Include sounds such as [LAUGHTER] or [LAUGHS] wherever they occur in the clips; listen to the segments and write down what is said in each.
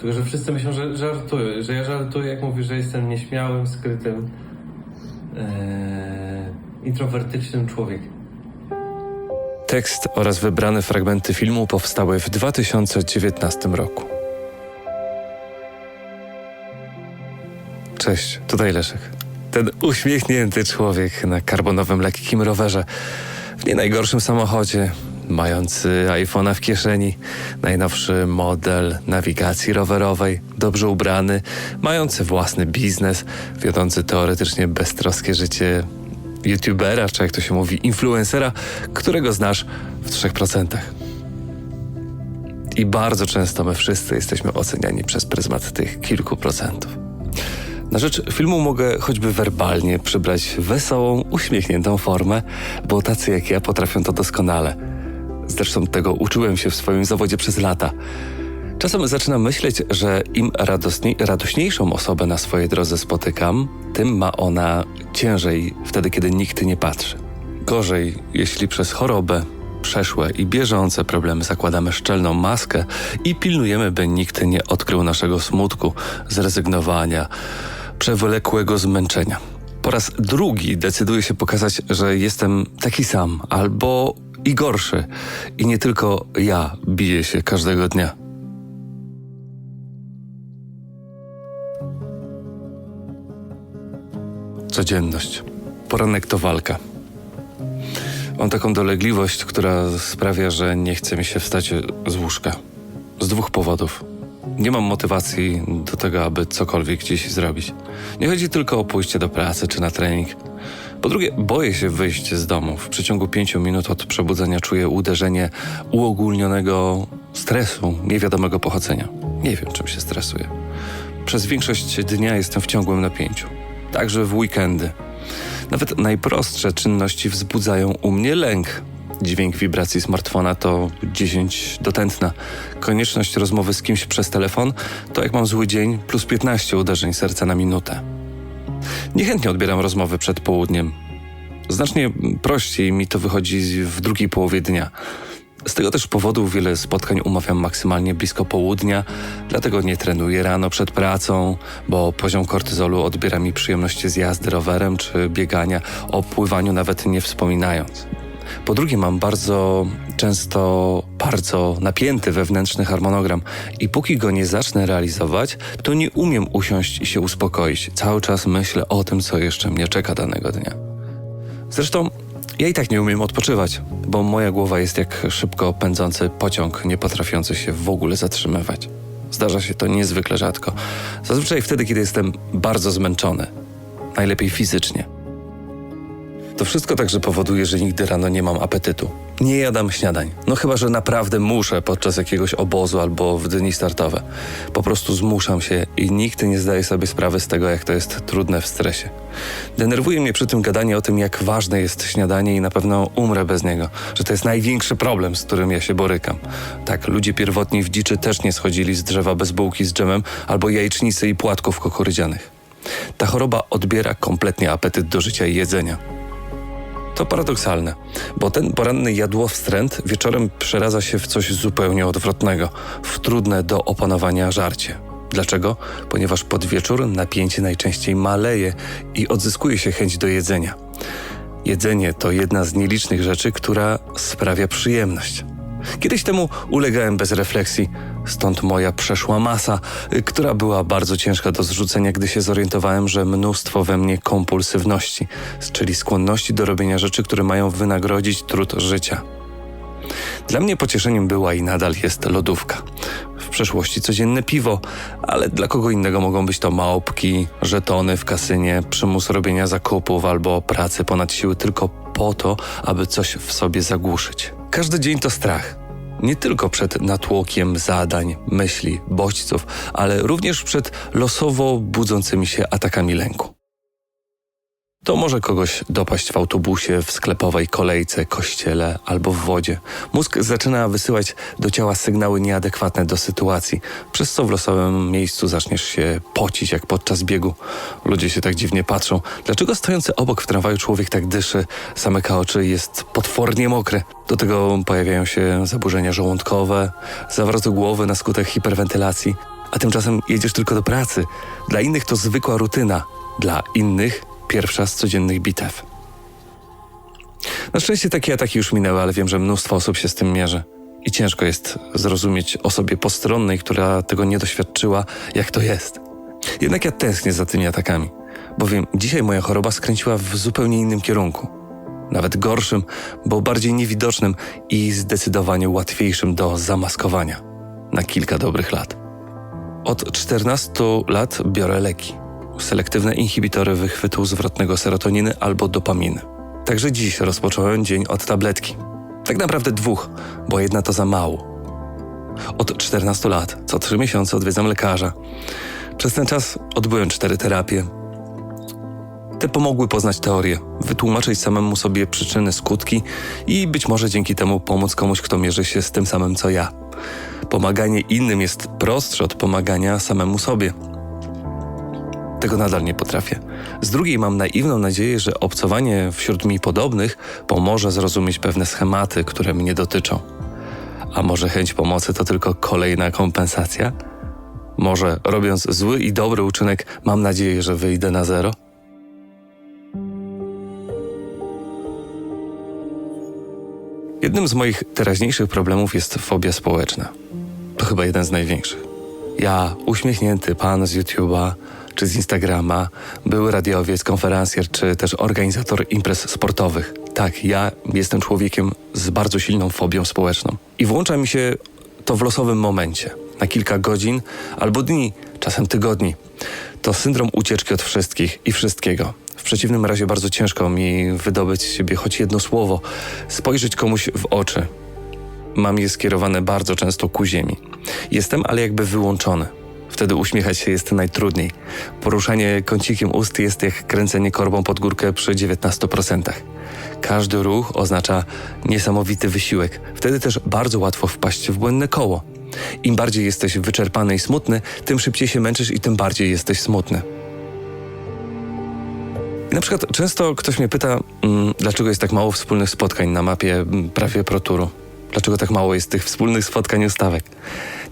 Tylko, że wszyscy myślą, że żartuję, że ja żartuję, jak mówię, że jestem nieśmiałym, skrytym, e, introwertycznym człowiekiem. Tekst oraz wybrane fragmenty filmu powstały w 2019 roku. Cześć, tutaj Leszek. Ten uśmiechnięty człowiek na karbonowym lekkim rowerze, w nie najgorszym samochodzie, mający iPhone'a w kieszeni, najnowszy model nawigacji rowerowej, dobrze ubrany, mający własny biznes, wiodący teoretycznie beztroskie życie youtubera, czy jak to się mówi, influencera, którego znasz w 3%. I bardzo często my wszyscy jesteśmy oceniani przez pryzmat tych kilku procentów. Na rzecz filmu mogę choćby werbalnie przybrać wesołą, uśmiechniętą formę, bo tacy jak ja potrafią to doskonale. Zresztą tego uczyłem się w swoim zawodzie przez lata. Czasem zaczynam myśleć, że im radosniej, radośniejszą osobę na swojej drodze spotykam, tym ma ona ciężej wtedy, kiedy nikt nie patrzy. Gorzej, jeśli przez chorobę, przeszłe i bieżące problemy zakładamy szczelną maskę i pilnujemy, by nikt nie odkrył naszego smutku, zrezygnowania, przewlekłego zmęczenia. Po raz drugi decyduję się pokazać, że jestem taki sam albo i gorszy. I nie tylko ja biję się każdego dnia. Codzienność. Poranek to walka. Mam taką dolegliwość, która sprawia, że nie chce mi się wstać z łóżka. Z dwóch powodów. Nie mam motywacji do tego, aby cokolwiek dziś zrobić. Nie chodzi tylko o pójście do pracy czy na trening. Po drugie, boję się wyjść z domu. W przeciągu pięciu minut od przebudzenia czuję uderzenie uogólnionego stresu niewiadomego pochodzenia. Nie wiem, czym się stresuję. Przez większość dnia jestem w ciągłym napięciu. Także w weekendy. Nawet najprostsze czynności wzbudzają u mnie lęk. Dźwięk wibracji smartfona to 10 do tętna. Konieczność rozmowy z kimś przez telefon to jak mam zły dzień plus 15 uderzeń serca na minutę. Niechętnie odbieram rozmowy przed południem. Znacznie prościej mi to wychodzi w drugiej połowie dnia. Z tego też powodu wiele spotkań umawiam maksymalnie blisko południa, dlatego nie trenuję rano przed pracą, bo poziom kortyzolu odbiera mi przyjemności z jazdy rowerem czy biegania, o pływaniu nawet nie wspominając. Po drugie, mam bardzo często bardzo napięty wewnętrzny harmonogram i póki go nie zacznę realizować, to nie umiem usiąść i się uspokoić. Cały czas myślę o tym, co jeszcze mnie czeka danego dnia. Zresztą ja i tak nie umiem odpoczywać, bo moja głowa jest jak szybko pędzący pociąg, nie potrafiący się w ogóle zatrzymywać. Zdarza się to niezwykle rzadko. Zazwyczaj wtedy, kiedy jestem bardzo zmęczony, najlepiej fizycznie. To wszystko także powoduje, że nigdy rano nie mam apetytu. Nie jadam śniadań. No chyba, że naprawdę muszę podczas jakiegoś obozu albo w dni startowe. Po prostu zmuszam się i nikt nie zdaje sobie sprawy z tego, jak to jest trudne w stresie. Denerwuje mnie przy tym gadanie o tym, jak ważne jest śniadanie i na pewno umrę bez niego, że to jest największy problem, z którym ja się borykam. Tak, ludzie pierwotni w dziczy też nie schodzili z drzewa bez bułki z dżemem albo jajecznicy i płatków kukurydzianych. Ta choroba odbiera kompletnie apetyt do życia i jedzenia. To paradoksalne, bo ten poranny jadłowstręt wieczorem przeradza się w coś zupełnie odwrotnego, w trudne do opanowania żarcie. Dlaczego? Ponieważ pod wieczór napięcie najczęściej maleje i odzyskuje się chęć do jedzenia. Jedzenie to jedna z nielicznych rzeczy, która sprawia przyjemność. Kiedyś temu ulegałem bez refleksji, stąd moja przeszła masa, y, która była bardzo ciężka do zrzucenia, gdy się zorientowałem, że mnóstwo we mnie kompulsywności, czyli skłonności do robienia rzeczy, które mają wynagrodzić trud życia. Dla mnie pocieszeniem była i nadal jest lodówka. W przeszłości codzienne piwo, ale dla kogo innego mogą być to małpki, żetony w kasynie, przymus robienia zakupów albo pracy ponad siły tylko po to, aby coś w sobie zagłuszyć. Każdy dzień to strach. Nie tylko przed natłokiem zadań, myśli, bodźców, ale również przed losowo budzącymi się atakami lęku. To może kogoś dopaść w autobusie, w sklepowej kolejce, kościele albo w wodzie. Mózg zaczyna wysyłać do ciała sygnały nieadekwatne do sytuacji, przez co w losowym miejscu zaczniesz się pocić jak podczas biegu. Ludzie się tak dziwnie patrzą. Dlaczego stojący obok w tramwaju człowiek tak dyszy, zamyka oczy i jest potwornie mokry? Do tego pojawiają się zaburzenia żołądkowe, zawroty głowy na skutek hiperwentylacji. A tymczasem jedziesz tylko do pracy. Dla innych to zwykła rutyna, dla innych pierwsza z codziennych bitew. Na szczęście takie ataki już minęły, ale wiem, że mnóstwo osób się z tym mierzy. I ciężko jest zrozumieć osobie postronnej, która tego nie doświadczyła, jak to jest. Jednak ja tęsknię za tymi atakami, bowiem dzisiaj moja choroba skręciła w zupełnie innym kierunku. Nawet gorszym, bo bardziej niewidocznym i zdecydowanie łatwiejszym do zamaskowania. Na kilka dobrych lat. Od 14 lat biorę leki. Selektywne inhibitory wychwytu zwrotnego serotoniny albo dopaminy. Także dziś rozpocząłem dzień od tabletki. Tak naprawdę dwóch, bo jedna to za mało. Od 14 lat, co 3 miesiące odwiedzam lekarza. Przez ten czas odbyłem cztery terapie. Te pomogły poznać teorię, wytłumaczyć samemu sobie przyczyny, skutki i być może dzięki temu pomóc komuś, kto mierzy się z tym samym co ja. Pomaganie innym jest prostsze od pomagania samemu sobie. Tego nadal nie potrafię. Z drugiej mam naiwną nadzieję, że obcowanie wśród mi podobnych pomoże zrozumieć pewne schematy, które mnie dotyczą. A może chęć pomocy to tylko kolejna kompensacja? Może robiąc zły i dobry uczynek, mam nadzieję, że wyjdę na zero? Jednym z moich teraźniejszych problemów jest fobia społeczna. To chyba jeden z największych. Ja, uśmiechnięty pan z YouTube'a czy z Instagrama, były radiowiec, konferencjer czy też organizator imprez sportowych. Tak, ja jestem człowiekiem z bardzo silną fobią społeczną. I włącza mi się to w losowym momencie, na kilka godzin albo dni, czasem tygodni. To syndrom ucieczki od wszystkich i wszystkiego. W przeciwnym razie bardzo ciężko mi wydobyć z siebie choć jedno słowo, spojrzeć komuś w oczy. Mam je skierowane bardzo często ku ziemi. Jestem ale jakby wyłączony. Wtedy uśmiechać się jest najtrudniej. Poruszanie kącikiem ust jest jak kręcenie korbą pod górkę przy 19%. Każdy ruch oznacza niesamowity wysiłek. Wtedy też bardzo łatwo wpaść w błędne koło. Im bardziej jesteś wyczerpany i smutny, tym szybciej się męczysz i tym bardziej jesteś smutny. I na przykład często ktoś mnie pyta, mm, dlaczego jest tak mało wspólnych spotkań na mapie mm, prawie proturu. Dlaczego tak mało jest tych wspólnych spotkań i ustawek?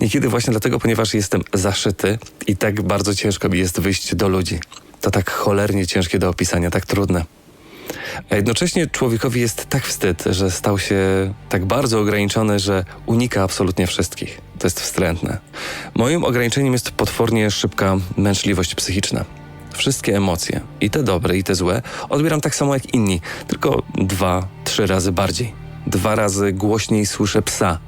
Niekiedy właśnie dlatego, ponieważ jestem zaszyty i tak bardzo ciężko mi jest wyjść do ludzi. To tak cholernie ciężkie do opisania, tak trudne. A jednocześnie człowiekowi jest tak wstyd, że stał się tak bardzo ograniczony, że unika absolutnie wszystkich. To jest wstrętne. Moim ograniczeniem jest potwornie szybka męczliwość psychiczna. Wszystkie emocje, i te dobre, i te złe, odbieram tak samo jak inni, tylko dwa, trzy razy bardziej. Dwa razy głośniej słyszę psa.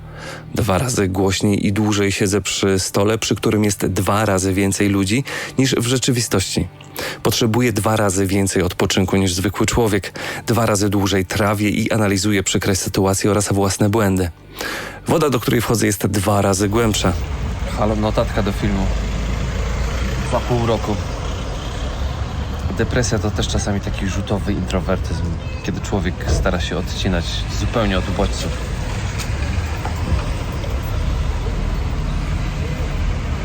Dwa razy głośniej i dłużej siedzę przy stole, przy którym jest dwa razy więcej ludzi niż w rzeczywistości. Potrzebuję dwa razy więcej odpoczynku niż zwykły człowiek. Dwa razy dłużej trawię i analizuję przykre sytuacje oraz własne błędy. Woda, do której wchodzę, jest dwa razy głębsza. Halo, notatka do filmu. Za pół roku. Depresja to też czasami taki rzutowy introwertyzm, kiedy człowiek stara się odcinać zupełnie od bodźców.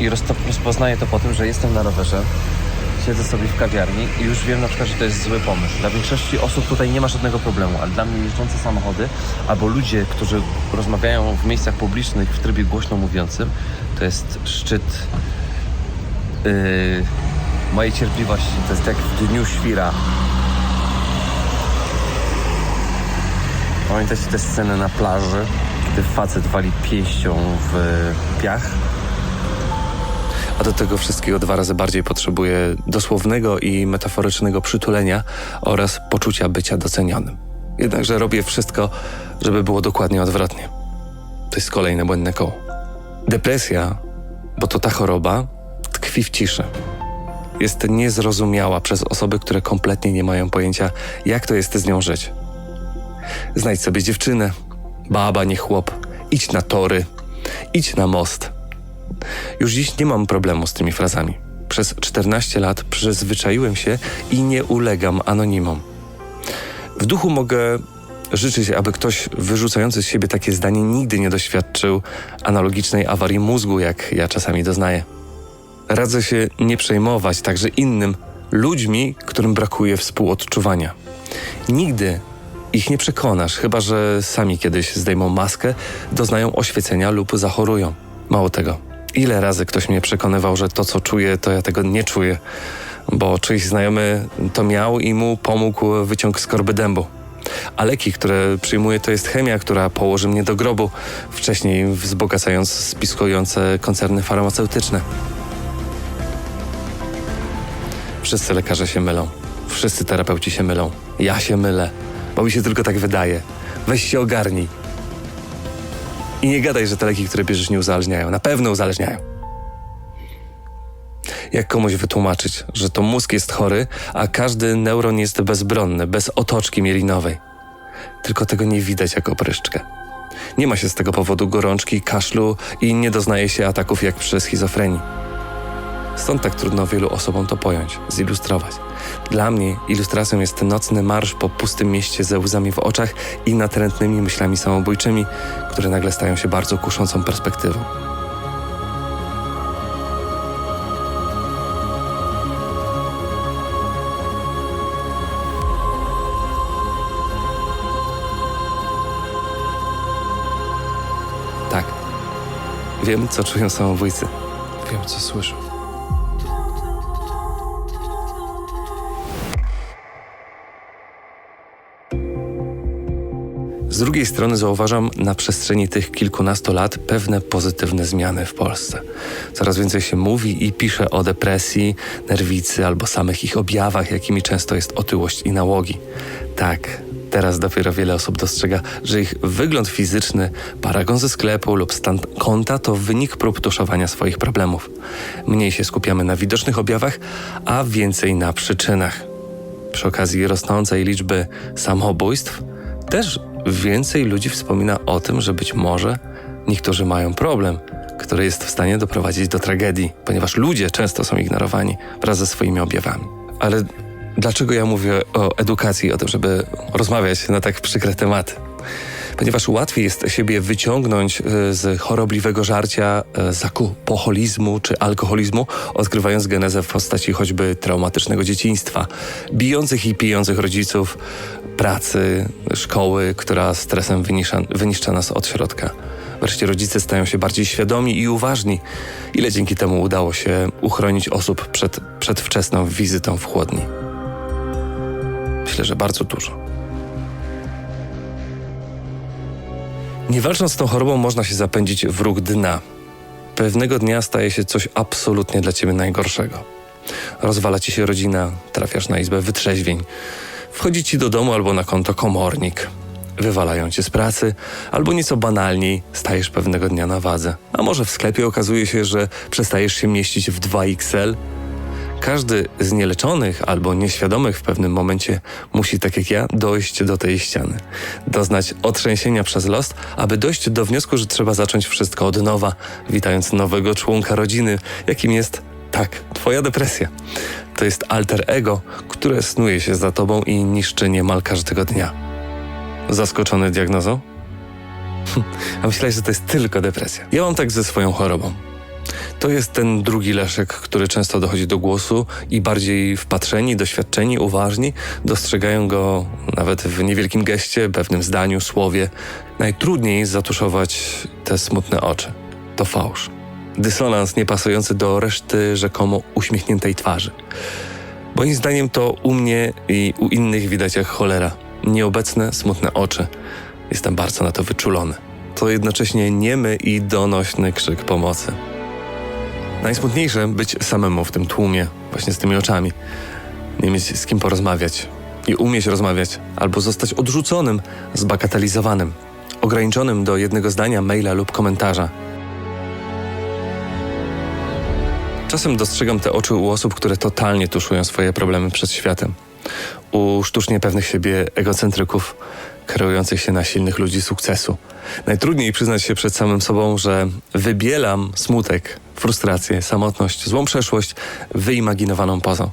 I rozpoznaję to po tym, że jestem na rowerze, siedzę sobie w kawiarni i już wiem na przykład, że to jest zły pomysł. Dla większości osób tutaj nie ma żadnego problemu, ale dla mnie jeżdżące samochody albo ludzie, którzy rozmawiają w miejscach publicznych w trybie głośno mówiącym, to jest szczyt yy, mojej cierpliwości. To jest jak w dniu świra. Pamiętacie te sceny na plaży, kiedy facet wali pięścią w piach? A do tego wszystkiego dwa razy bardziej potrzebuję dosłownego i metaforycznego przytulenia oraz poczucia bycia docenionym. Jednakże robię wszystko, żeby było dokładnie odwrotnie. To jest kolejne błędne koło. Depresja, bo to ta choroba, tkwi w ciszy. Jest niezrozumiała przez osoby, które kompletnie nie mają pojęcia, jak to jest z nią żyć. Znajdź sobie dziewczynę, baba, nie chłop, idź na tory, idź na most. Już dziś nie mam problemu z tymi frazami. Przez 14 lat przyzwyczaiłem się i nie ulegam anonimom. W duchu mogę życzyć, aby ktoś wyrzucający z siebie takie zdanie nigdy nie doświadczył analogicznej awarii mózgu, jak ja czasami doznaję. Radzę się nie przejmować także innym ludźmi, którym brakuje współodczuwania. Nigdy ich nie przekonasz, chyba że sami kiedyś zdejmą maskę, doznają oświecenia lub zachorują. Mało tego. Ile razy ktoś mnie przekonywał, że to, co czuję, to ja tego nie czuję, bo czyjś znajomy to miał i mu pomógł wyciąg skorby dębu. A leki, które przyjmuję, to jest chemia, która położy mnie do grobu, wcześniej wzbogacając spiskujące koncerny farmaceutyczne. Wszyscy lekarze się mylą. Wszyscy terapeuci się mylą. Ja się mylę, bo mi się tylko tak wydaje. Weź się ogarnij. I nie gadaj, że te leki, które bierzesz, nie uzależniają. Na pewno uzależniają. Jak komuś wytłumaczyć, że to mózg jest chory, a każdy neuron jest bezbronny, bez otoczki mielinowej? Tylko tego nie widać jako opryszczkę. Nie ma się z tego powodu gorączki, kaszlu i nie doznaje się ataków jak przy schizofrenii. Stąd tak trudno wielu osobom to pojąć, zilustrować. Dla mnie ilustracją jest nocny marsz po pustym mieście ze łzami w oczach i natrętnymi myślami samobójczymi, które nagle stają się bardzo kuszącą perspektywą. Tak. Wiem, co czują samobójcy. Wiem, co słyszą. Z drugiej strony zauważam na przestrzeni tych kilkunastu lat pewne pozytywne zmiany w Polsce. Coraz więcej się mówi i pisze o depresji, nerwicy albo samych ich objawach, jakimi często jest otyłość i nałogi. Tak, teraz dopiero wiele osób dostrzega, że ich wygląd fizyczny, paragon ze sklepu lub stan konta to wynik prób tuszowania swoich problemów. Mniej się skupiamy na widocznych objawach, a więcej na przyczynach. Przy okazji rosnącej liczby samobójstw też więcej ludzi wspomina o tym, że być może niektórzy mają problem, który jest w stanie doprowadzić do tragedii, ponieważ ludzie często są ignorowani wraz ze swoimi objawami. Ale dlaczego ja mówię o edukacji, o tym, żeby rozmawiać na tak przykre tematy? Ponieważ łatwiej jest siebie wyciągnąć y, z chorobliwego żarcia, y, zakupoholizmu czy alkoholizmu, odkrywając genezę w postaci choćby traumatycznego dzieciństwa, bijących i pijących rodziców, pracy, szkoły, która stresem wyniszcza, wyniszcza nas od środka. Wreszcie rodzice stają się bardziej świadomi i uważni. Ile dzięki temu udało się uchronić osób przed przedwczesną wizytą w chłodni? Myślę, że bardzo dużo. Nie walcząc z tą chorobą, można się zapędzić w róg dna. Pewnego dnia staje się coś absolutnie dla ciebie najgorszego. Rozwala ci się rodzina, trafiasz na izbę wytrzeźwień. Wchodzi ci do domu albo na konto komornik. Wywalają cię z pracy, albo nieco banalniej stajesz pewnego dnia na wadze. A może w sklepie okazuje się, że przestajesz się mieścić w 2XL każdy z nieleczonych albo nieświadomych w pewnym momencie musi, tak jak ja, dojść do tej ściany. Doznać otrzęsienia przez los, aby dojść do wniosku, że trzeba zacząć wszystko od nowa, witając nowego członka rodziny, jakim jest, tak, twoja depresja. To jest alter ego, które snuje się za tobą i niszczy niemal każdego dnia. Zaskoczony diagnozą? A myślałeś, że to jest tylko depresja. Ja mam tak ze swoją chorobą. To jest ten drugi Leszek, który często dochodzi do głosu i bardziej wpatrzeni, doświadczeni, uważni dostrzegają go nawet w niewielkim geście, pewnym zdaniu, słowie. Najtrudniej zatuszować te smutne oczy. To fałsz. Dysonans niepasujący do reszty rzekomo uśmiechniętej twarzy. Moim zdaniem to u mnie i u innych widać jak cholera. Nieobecne, smutne oczy. Jestem bardzo na to wyczulony. To jednocześnie niemy i donośny krzyk pomocy. Najsmutniejsze być samemu w tym tłumie, właśnie z tymi oczami. Nie mieć z kim porozmawiać i umieć rozmawiać, albo zostać odrzuconym, zbagatelizowanym, ograniczonym do jednego zdania, maila lub komentarza. Czasem dostrzegam te oczy u osób, które totalnie tuszują swoje problemy przed światem. U sztucznie pewnych siebie egocentryków, kreujących się na silnych ludzi sukcesu. Najtrudniej przyznać się przed samym sobą, że wybielam smutek, frustrację, samotność, złą przeszłość wyimaginowaną pozą.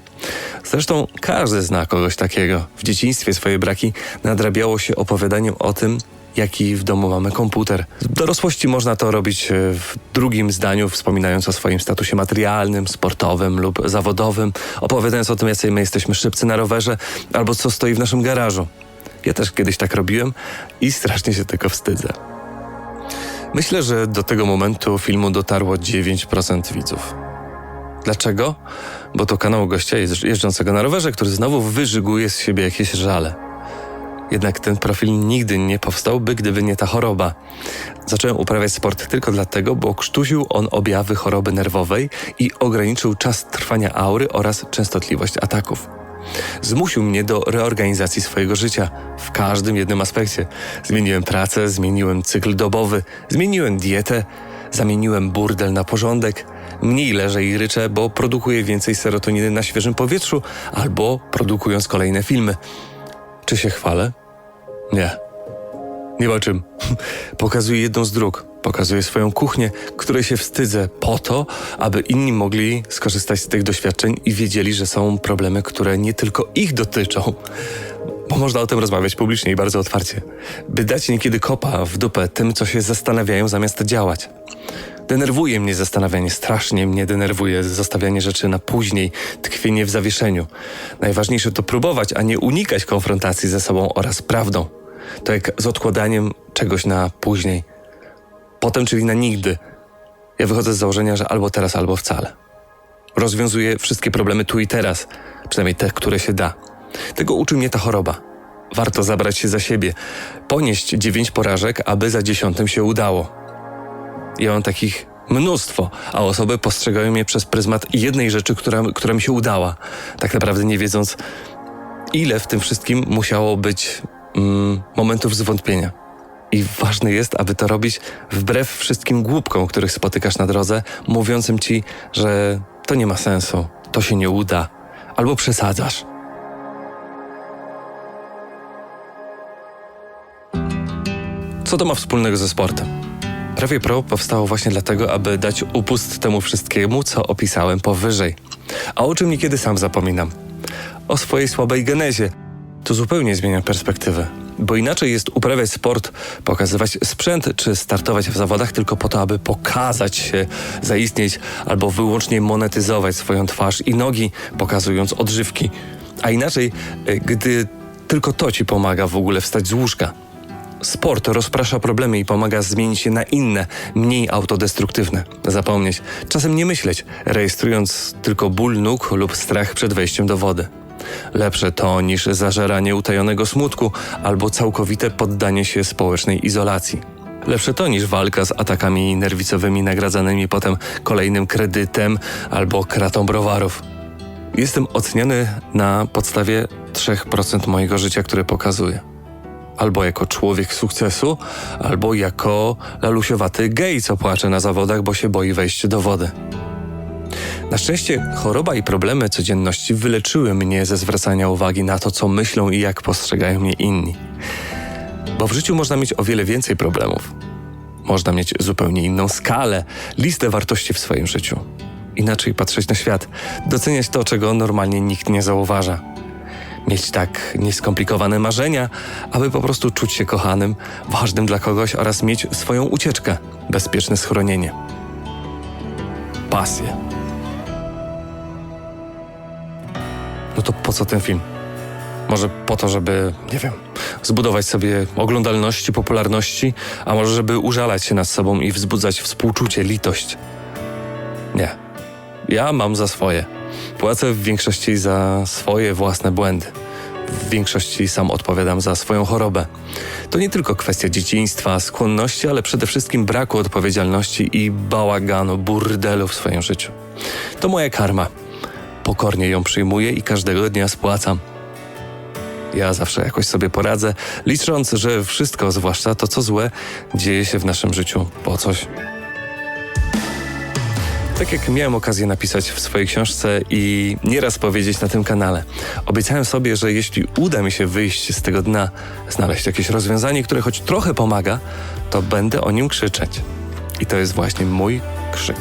Zresztą każdy zna kogoś takiego. W dzieciństwie swoje braki nadrabiało się opowiadaniem o tym, jaki w domu mamy komputer. W dorosłości można to robić e, w drugim zdaniu, wspominając o swoim statusie materialnym, sportowym lub zawodowym, opowiadając o tym, jacy my jesteśmy szybcy na rowerze, albo co stoi w naszym garażu. Ja też kiedyś tak robiłem i strasznie się tego wstydzę. Myślę, że do tego momentu filmu dotarło 9% widzów. Dlaczego? Bo to kanał gościa jeżdż- jeżdżącego na rowerze, który znowu wyżyguje z siebie jakieś żale. Jednak ten profil nigdy nie powstałby, gdyby nie ta choroba. Zacząłem uprawiać sport tylko dlatego, bo krztusił on objawy choroby nerwowej i ograniczył czas trwania aury oraz częstotliwość ataków. Zmusił mnie do reorganizacji swojego życia w każdym jednym aspekcie. Zmieniłem pracę, zmieniłem cykl dobowy, zmieniłem dietę, zamieniłem burdel na porządek. Mniej leżę i ryczę, bo produkuję więcej serotoniny na świeżym powietrzu albo produkując kolejne filmy. Czy się chwalę? Nie. Nie ma czym. [LAUGHS] Pokazuję jedną z dróg. Pokazuję swoją kuchnię, której się wstydzę po to, aby inni mogli skorzystać z tych doświadczeń i wiedzieli, że są problemy, które nie tylko ich dotyczą. Bo można o tym rozmawiać publicznie i bardzo otwarcie. By dać niekiedy kopa w dupę tym, co się zastanawiają zamiast działać. Denerwuje mnie zastanawianie, strasznie mnie denerwuje zostawianie rzeczy na później, tkwienie w zawieszeniu. Najważniejsze to próbować, a nie unikać konfrontacji ze sobą oraz prawdą. To jak z odkładaniem czegoś na później. Potem, czyli na nigdy. Ja wychodzę z założenia, że albo teraz, albo wcale. Rozwiązuję wszystkie problemy tu i teraz, przynajmniej te, które się da. Tego uczy mnie ta choroba. Warto zabrać się za siebie, ponieść dziewięć porażek, aby za dziesiątym się udało. Ja mam takich mnóstwo, a osoby postrzegają mnie przez pryzmat jednej rzeczy, która, która mi się udała, tak naprawdę nie wiedząc, ile w tym wszystkim musiało być mm, momentów zwątpienia. I ważne jest, aby to robić wbrew wszystkim głupkom, których spotykasz na drodze, mówiącym ci, że to nie ma sensu, to się nie uda, albo przesadzasz. Co to ma wspólnego ze sportem? Prawie Pro powstało właśnie dlatego, aby dać upust temu wszystkiemu, co opisałem powyżej. A o czym niekiedy sam zapominam? O swojej słabej genezie. To zupełnie zmienia perspektywę. Bo inaczej jest uprawiać sport, pokazywać sprzęt czy startować w zawodach tylko po to, aby pokazać się, zaistnieć albo wyłącznie monetyzować swoją twarz i nogi, pokazując odżywki. A inaczej, y, gdy tylko to ci pomaga w ogóle wstać z łóżka. Sport rozprasza problemy i pomaga zmienić je na inne, mniej autodestruktywne. Zapomnieć, czasem nie myśleć, rejestrując tylko ból nóg lub strach przed wejściem do wody. Lepsze to niż zażeranie utajonego smutku albo całkowite poddanie się społecznej izolacji. Lepsze to niż walka z atakami nerwicowymi nagradzanymi potem kolejnym kredytem albo kratą browarów. Jestem oceniany na podstawie 3% mojego życia, które pokazuję albo jako człowiek sukcesu, albo jako lalusiowaty gej, co płacze na zawodach, bo się boi wejść do wody. Na szczęście choroba i problemy codzienności wyleczyły mnie ze zwracania uwagi na to, co myślą i jak postrzegają mnie inni. Bo w życiu można mieć o wiele więcej problemów. Można mieć zupełnie inną skalę, listę wartości w swoim życiu. Inaczej patrzeć na świat, doceniać to, czego normalnie nikt nie zauważa mieć tak nieskomplikowane marzenia, aby po prostu czuć się kochanym, ważnym dla kogoś oraz mieć swoją ucieczkę, bezpieczne schronienie. Pasję. No to po co ten film? Może po to, żeby, nie wiem, zbudować sobie oglądalności, popularności, a może żeby użalać się nad sobą i wzbudzać współczucie, litość. Nie. Ja mam za swoje. Płacę w większości za swoje własne błędy. W większości sam odpowiadam za swoją chorobę. To nie tylko kwestia dzieciństwa, skłonności, ale przede wszystkim braku odpowiedzialności i bałaganu, burdelu w swoim życiu. To moja karma. Pokornie ją przyjmuję i każdego dnia spłacam. Ja zawsze jakoś sobie poradzę, licząc, że wszystko, zwłaszcza to, co złe, dzieje się w naszym życiu po coś. Tak jak miałem okazję napisać w swojej książce i nieraz powiedzieć na tym kanale, obiecałem sobie, że jeśli uda mi się wyjść z tego dna, znaleźć jakieś rozwiązanie, które choć trochę pomaga, to będę o nim krzyczeć. I to jest właśnie mój krzyk.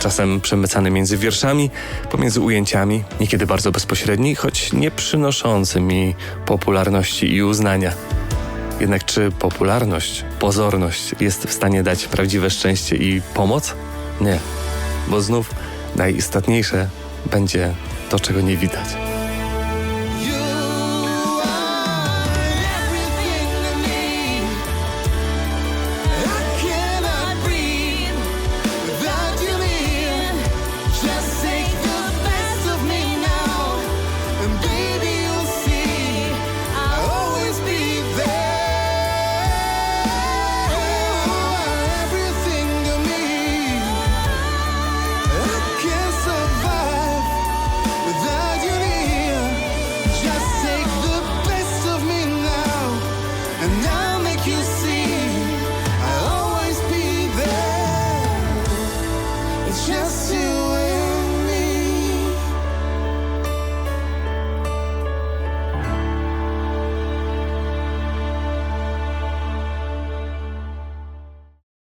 Czasem przemycany między wierszami, pomiędzy ujęciami, niekiedy bardzo bezpośredni, choć nie przynoszący mi popularności i uznania. Jednak czy popularność, pozorność jest w stanie dać prawdziwe szczęście i pomoc? Nie, bo znów najistotniejsze będzie to, czego nie widać.